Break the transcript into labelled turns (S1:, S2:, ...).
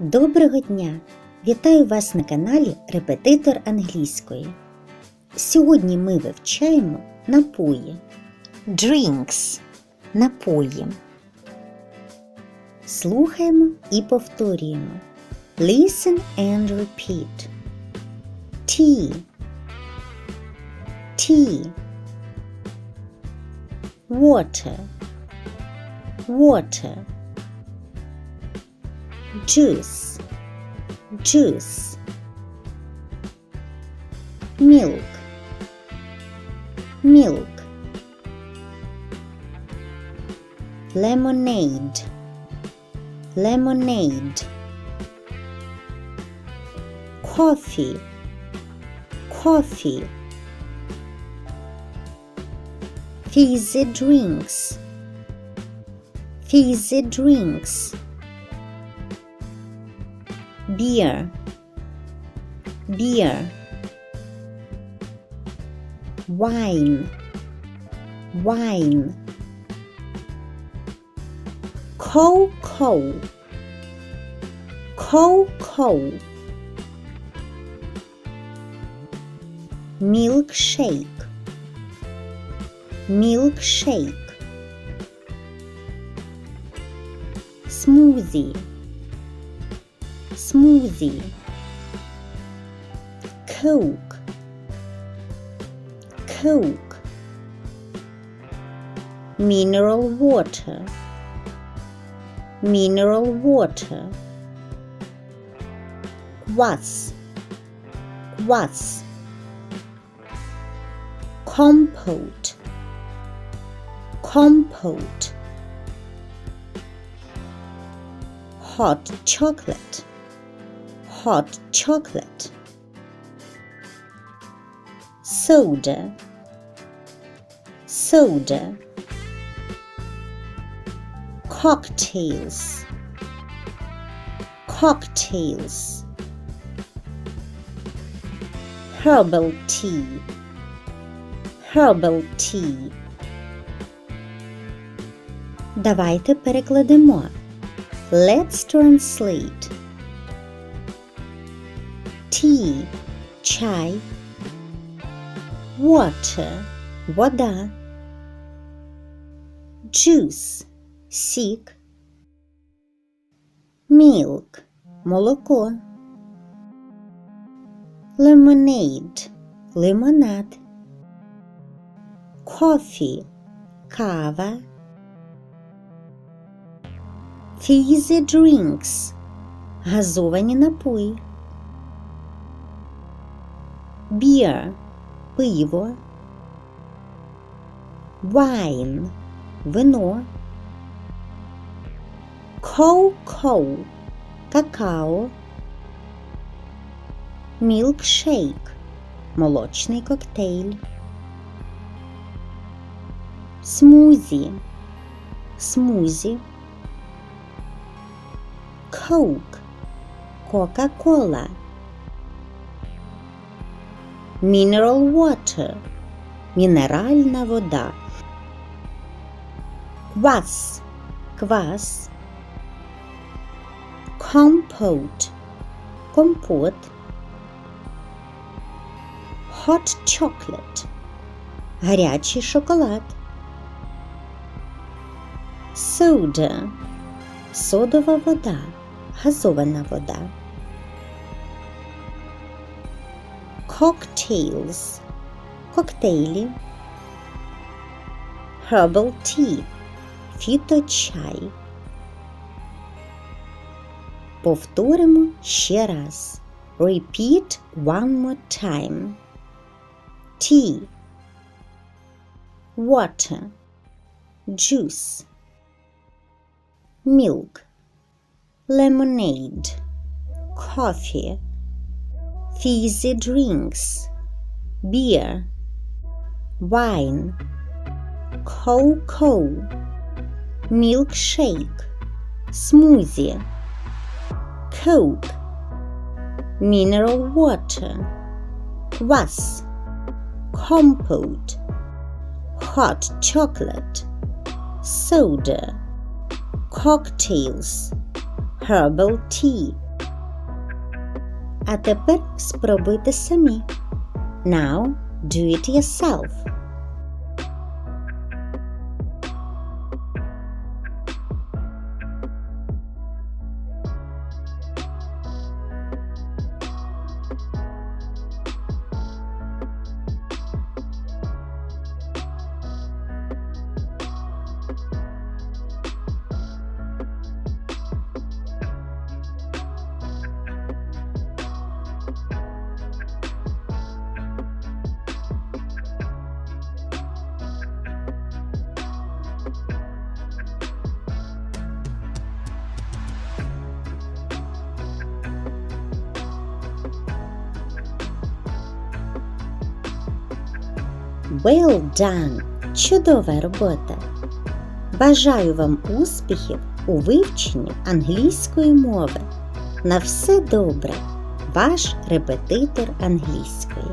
S1: Доброго дня! Вітаю вас на каналі Репетитор англійської. Сьогодні ми вивчаємо напої. Drinks напої. Слухаємо і повторюємо. Listen and repeat. Tea. Tea. Water. Water. Juice. Juice. Milk. Milk. Lemonade. Lemonade. Coffee. Coffee. Fizzy drinks. Fizzy drinks. Beer. Beer. Wine. Wine. Cocoa. Cocoa. Milkshake. Milkshake. Smoothie. Smoothie. Coke. Coke. Mineral water. Mineral water. Kvass. Kvass. Compote. Compote. Hot chocolate Hot chocolate. Soda. Soda. Cocktails. Cocktails. Herbal tea. Herbal tea. Давайте перекладемо. Let's translate. Tea – чай. Water – вода. Juice – сік. Milk – молоко. Lemonade – лимонад. Coffee – кава. Fizzy drinks – газовані напої. Beer – пиво. Wine – вино. Cocoa – какао. Milkshake – молочний коктейль. Смузі – смузі. Coke – Кока-кола. Mineral water – мінеральна вода. Квас – квас. Compote – компот. Hot chocolate – гарячий шоколад. Soda – содова вода, газована вода. Cocktails – коктейлі. Herbal tea – фіточай. Повторимо ще раз. Repeat one more time. Tea Water Juice Milk Lemonade Coffee fizzy drinks, beer, wine, cocoa, milkshake, smoothie, coke, mineral water, kvass, compote, hot chocolate, soda, cocktails, herbal tea. А тепер спробуйте самі. Now do it yourself. Well done! Чудова робота! Бажаю вам успіхів у вивченні англійської мови. На все добре! Ваш репетитор англійської.